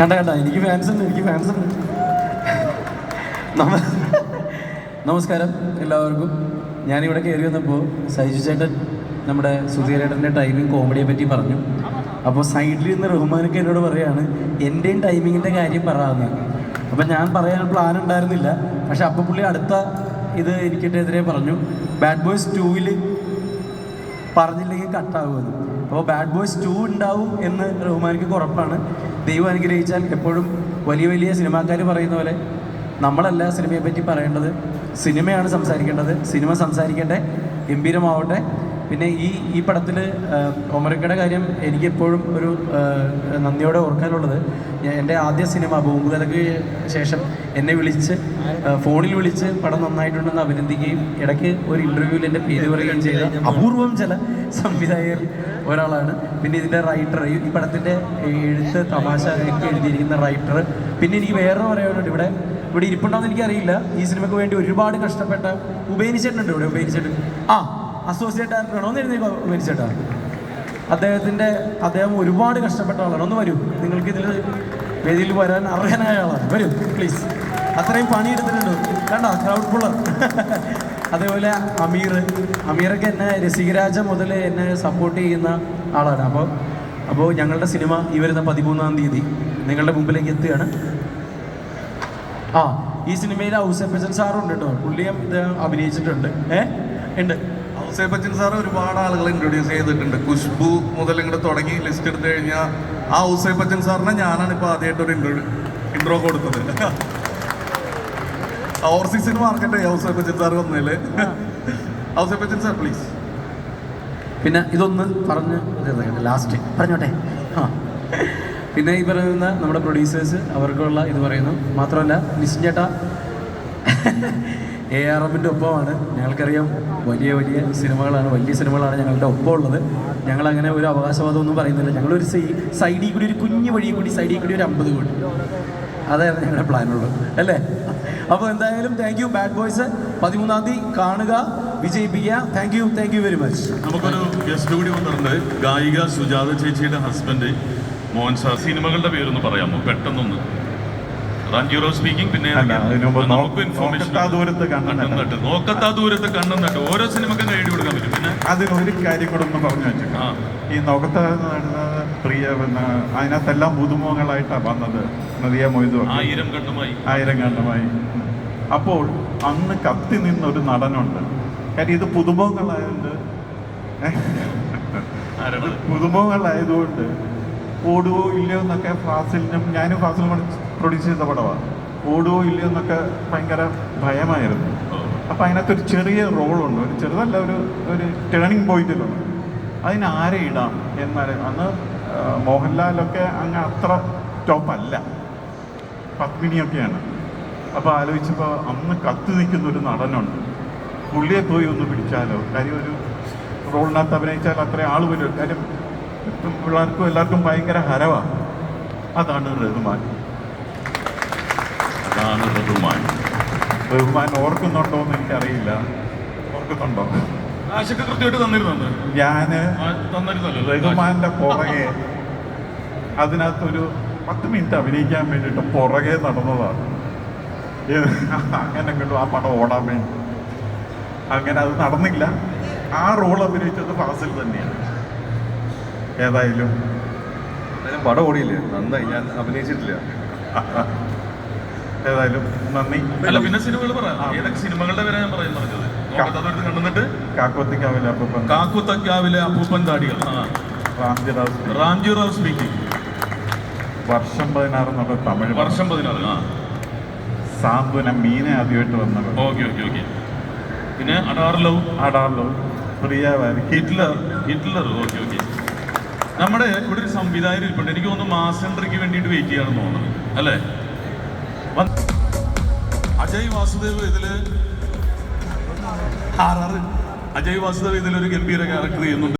കണ്ട കണ്ട. എനിക്ക് ഫാൻസ് ഉണ്ട് എനിക്ക് ഫാൻസ് ഉണ്ട്. നമ- നമസ്കാരം എല്ലാവർക്കും. ഞാനിവിടെ കയറി വന്നപ്പോൾ സൈജു ചേട്ടൻ നമ്മുടെ സുധീരേട്ടന്റെ ടൈമിംഗ് കോമഡിയെ പറ്റി പറഞ്ഞു. അപ്പോൾ സൈഡിൽ നിന്ന് റഹ്മാനൊക്കെ എന്നോട് പറയാണ് എന്റെയും ടൈമിങ്ങിന്റെ കാര്യം പറയാമെന്ന് അപ്പം ഞാൻ പറയാൻ പ്ലാൻ ഉണ്ടായിരുന്നില്ല. പക്ഷെ അപ്പം പുള്ളി അടുത്ത ഇത് എനിക്കെതിരെ പറഞ്ഞു ബാഡ് ബോയ്സ് ടൂവിൽ പറഞ്ഞില്ലെങ്കിൽ കട്ടാകുമെന്ന് അപ്പോൾ ബാഡ് ബോയ്സ് ടു ഉണ്ടാവും എന്ന് റഹ്മാനിക്ക് ഉറപ്പാണ്. ദൈവം അനുഗ്രഹിച്ചാൽ എപ്പോഴും വലിയ വലിയ സിനിമാക്കാർ പറയുന്ന പോലെ നമ്മളല്ല സിനിമയെ പറ്റി പറയേണ്ടത്. സിനിമയാണ് സംസാരിക്കേണ്ടത്. സിനിമ സംസാരിക്കേണ്ടേ ഗംഭീരമാവട്ടെ. പിന്നെ ഈ ഈ പടത്തിൽ ഒമരക്കയുടെ കാര്യം എനിക്കെപ്പോഴും ഒരു നന്ദിയോടെ ഓർക്കാനുള്ളത് എന്റെ ആദ്യ സിനിമ ഭൂമുതലക്ക് ശേഷം എന്നെ വിളിച്ച് ഫോണിൽ വിളിച്ച് പടം നന്നായിട്ടുണ്ടെന്ന് അഭിനന്ദിക്കുകയും ഇടയ്ക്ക് ഒരു ഇന്റർവ്യൂവിൽ എന്റെ പേര് പറയുകയും ചെയ്ത അപൂർവം ചില സംവിധായകർ ഒരാളാണ്. പിന്നെ ഇതിന്റെ റൈറ്റർ ഈ പടത്തിന്റെ എഴുത്ത് തമാശ ഒക്കെ എഴുതിയിരിക്കുന്ന റൈറ്റർ പിന്നെ എനിക്ക് വേറെ പറയാനുണ്ട് ഇവിടെ ഇവിടെ ഇരിപ്പുണ്ടോ എന്ന് എനിക്കറിയില്ല. ഈ സിനിമയ്ക്ക് വേണ്ടി ഒരുപാട് കഷ്ടപ്പെട്ട ഉപേനിച്ചേട്ടനുണ്ട് ഇവിടെ ഉപേനിച്ചേട്ടൻ ആ അസോസിയേറ്റ് ഡയറക്ടറാണോ ഒന്ന് എഴുന്നേക്കോ മേടിച്ചേട്ടാ അദ്ദേഹത്തിന്റെ അദ്ദേഹം ഒരുപാട് കഷ്ടപ്പെട്ട ആളാണ്. ഒന്ന് വരൂ. നിങ്ങൾക്ക് ഇതിൽ വേദിയിൽ വരാൻ അർഹനായ ആളാണ്. വരൂ പ്ലീസ് അത്രയും പണിയെടുത്തിട്ടുണ്ട്. കണ്ട? ക്രൗഡ് പുള്ളർ അതേപോലെ അമീർ. അമീറൊക്കെ എന്നെ രസികരാജ മുതൽ എന്നെ സപ്പോർട്ട് ചെയ്യുന്ന ആളാണ്. അപ്പോൾ അപ്പോൾ ഞങ്ങളുടെ സിനിമ ഈ വരുന്ന പതിമൂന്നാം തീയതി നിങ്ങളുടെ മുമ്പിലേക്ക് എത്തുകയാണ്. ആ ഈ സിനിമയിൽ ഔസഫജൻ സാറും ഉണ്ട് കേട്ടോ. പുള്ളിയും അഭിനയിച്ചിട്ടുണ്ട്. ഏ? ഉണ്ട്. ഔസേ ബച്ചൻ സാർ ഒരുപാട് ആളുകളെ ഇൻട്രൊഡ്യൂസ് ചെയ്തിട്ടുണ്ട്. ഖുഷ്ബു മുതൽ ഇങ്ങോട്ട് തുടങ്ങി ലിസ്റ്റ് എടുത്തു കഴിഞ്ഞാൽ ആ ഔസേ ബച്ചൻ സാറിനെ ഞാനാണ് ഇപ്പോൾ ആദ്യമായിട്ട് ഒരു ഇൻട്രോ ഇൻട്രോ കൊടുത്തത്. ഓവർസീസിന് മാർക്കറ്റ് ഔസേ ബച്ചൻ സാർ വന്നതിൽ ഔസേ ബച്ചൻ സാർ പ്ലീസ് പിന്നെ ഇതൊന്ന് പറഞ്ഞ് ലാസ്റ്റ് പറഞ്ഞോട്ടെ. ആ. പിന്നെ ഈ പറയുന്ന നമ്മുടെ പ്രൊഡ്യൂസേഴ്സ് അവർക്കുള്ള ഇത് പറയുന്നു. മാത്രമല്ല മിസ്സിൻ ചേട്ടാ. എ ആർ എമ്മിന്റെ ഒപ്പമാണ്. ഞങ്ങൾക്കറിയാം വലിയ വലിയ സിനിമകളാണ് വലിയ സിനിമകളാണ് ഞങ്ങളുടെ ഒപ്പം ഉള്ളത്. ഞങ്ങളങ്ങനെ ഒരു അവകാശവാദമൊന്നും പറയുന്നില്ല. ഞങ്ങളൊരു സൈഡിൽ കൂടി ഒരു കുഞ്ഞു വഴി കൂടി സൈഡിൽ കൂടി ഒരു അമ്പത് കൂടി. അതായിരുന്നു ഞങ്ങളുടെ പ്ലാനുള്ളത് അല്ലേ? അപ്പോൾ എന്തായാലും താങ്ക് യു ബാഡ് ബോയ്സ് പതിമൂന്നാം തീയതി കാണുക. വിജയിപ്പിക്കുക. Thank you thank you very much നമുക്കൊരു ഗസ്റ്റ് കൂടി വന്നിട്ടുണ്ട്. ഗായിക സുജാത ചേച്ചിയുടെ ഹസ്ബൻഡ് മോഹൻ സാർ സിനിമകളുടെ പേരൊന്ന് പറയാമോ? പെട്ടെന്നൊന്ന്. റാഞ്ചിറോ സ്പീക്കിംഗ് പിന്നെ നമുക്ക് ഇൻഫോർമേഷൻ നോക്കത്താ ദൂരത്ത് കണ്ണൻ നട്ട്. ഓരോ സിനിമക്കും എഴുതി കൊടുക്കാൻ പറ്റും. പിന്നെ? അതിനൊരു കാര്യം കൂടെ ഒന്ന് പറഞ്ഞു വെച്ചേക്കാം. ഈ നോക്കത്ത പ്രിയ പിന്നെ അതിനകത്തെല്ലാം പുതുമുഖങ്ങളായിട്ടാണ് വന്നത് നദിയ മൊയ്തു ആയിരം കണ്ണുമായി. ആയിരം കണ്ണുമായി. അപ്പോൾ അന്ന് കത്തി നിന്നൊരു നടനുണ്ട്. കാര്യം ഇത് പുതുമുഖങ്ങളായതുകൊണ്ട് പുതുമുഖങ്ങളായതുകൊണ്ട് ഓടുവോ ഇല്ലയോ എന്നൊക്കെ ഫാസിലിനും ഞാനും ഫാസിലും പ്രൊഡ്യൂസ് ചെയ്ത പടമാണ്. ഓടുവോ ഇല്ലയോ എന്നൊക്കെ ഭയങ്കര ഭയമായിരുന്നു. അപ്പം അതിനകത്തൊരു ചെറിയ റോളുണ്ട് ഒരു ചെറുതല്ല ഒരു ഒരു ടേണിംഗ് പോയിന്റിലുണ്ട് അതിന് ആരെ ഇടാം എന്നാൽ അന്ന് മോഹൻലാലൊക്കെ അങ്ങ് അത്ര ടോപ്പല്ല പത്മിനിയൊക്കെയാണ്. അപ്പോൾ ആലോചിച്ചപ്പോൾ അന്ന് കത്തി നിൽക്കുന്ന ഒരു നടനുണ്ട്. പുള്ളിയെ പോയി ഒന്ന് പിടിച്ചാലോ? കാര്യം ഒരു റോളിനകത്ത് അഭിനയിച്ചാൽ അത്ര ആൾ വരും. കാര്യം പിള്ളേർക്കും എല്ലാവർക്കും ഭയങ്കര ഹരവാണ് അതാണ് റഹ്മാൻ അതാണ് ബഹുമാൻ ബഹുമാൻ ഓർക്കുന്നുണ്ടോ എന്ന് എനിക്കറിയില്ല. ഓർക്കുന്നുണ്ടോ? ഞാൻ കൃത്യമായിട്ട് തന്നിരുന്നു തന്നിരുന്നല്ലോ. റഹ്മാന്റെ പുറകെ അതിനകത്തൊരു പത്ത് മിനിറ്റ് അഭിനയിക്കാൻ വേണ്ടിയിട്ട് പുറകെ നടന്നതാണ്. അങ്ങനെ കിട്ടും ആ പടം ഓടാൻ വേണ്ടി. അങ്ങനെ അത് നടന്നില്ല. ആ റോൾ അഭിനയിച്ചത് ഫാസിൽ തന്നെയാണ്. ഏതായാലും പടം ഓടിയില്ലേ? നന്നായി. ഞാൻ അഭിനയിച്ചിട്ടില്ല. ഏതായാലും നന്ദി. അല്ല പിന്നെ സിനിമകൾ പറയാം സിനിമകളുടെ പേരാ ഞാൻ പറയാൻ പറഞ്ഞത്? നോക്കത്താ ദൂരത്ത് കണ്ണുന്നിട്ട് കാക്കോത്തിക്കാവിലെ അപ്പം കാക്കുത്തക്കാവിലെ അപ്പൂപ്പൻ താടികൾ. ആ. റാംജിറാസ് റാംജി റാവ് സ്പീക്കിംഗ്. വർഷം പതിനാറ് എന്നുള്ള തമിഴ് വർഷം വർഷം പതിനാറ് ആ. സാന്ത്വന മീനെ ആദ്യമായിട്ട് വന്നത് ഓക്കെ ഓക്കെ ഓക്കെ. പിന്നെ അടാർ ലവ്. ആടാളോ പ്രിയ വാരി ഹിറ്റ്ലർ. Hitler okay okay. നമ്മുടെ ഇവിടെ ഒരു സംവിധായകൻ ഇരിപ്പുണ്ട്. എനിക്ക് തോന്നുന്നു മാസൻഡ്രിക്ക് വേണ്ടിയിട്ട് വെയിറ്റ് ചെയ്യാണെന്ന് തോന്നുന്നത് അല്ലേ? അജയ് വാസുദേവ് ഇതിൽ ആറാറ് അജയ് വാസുദേവ് ഇതിലൊരു ഗംഭീര ക്യാരക്ടർ ചെയ്യുന്നുണ്ട്.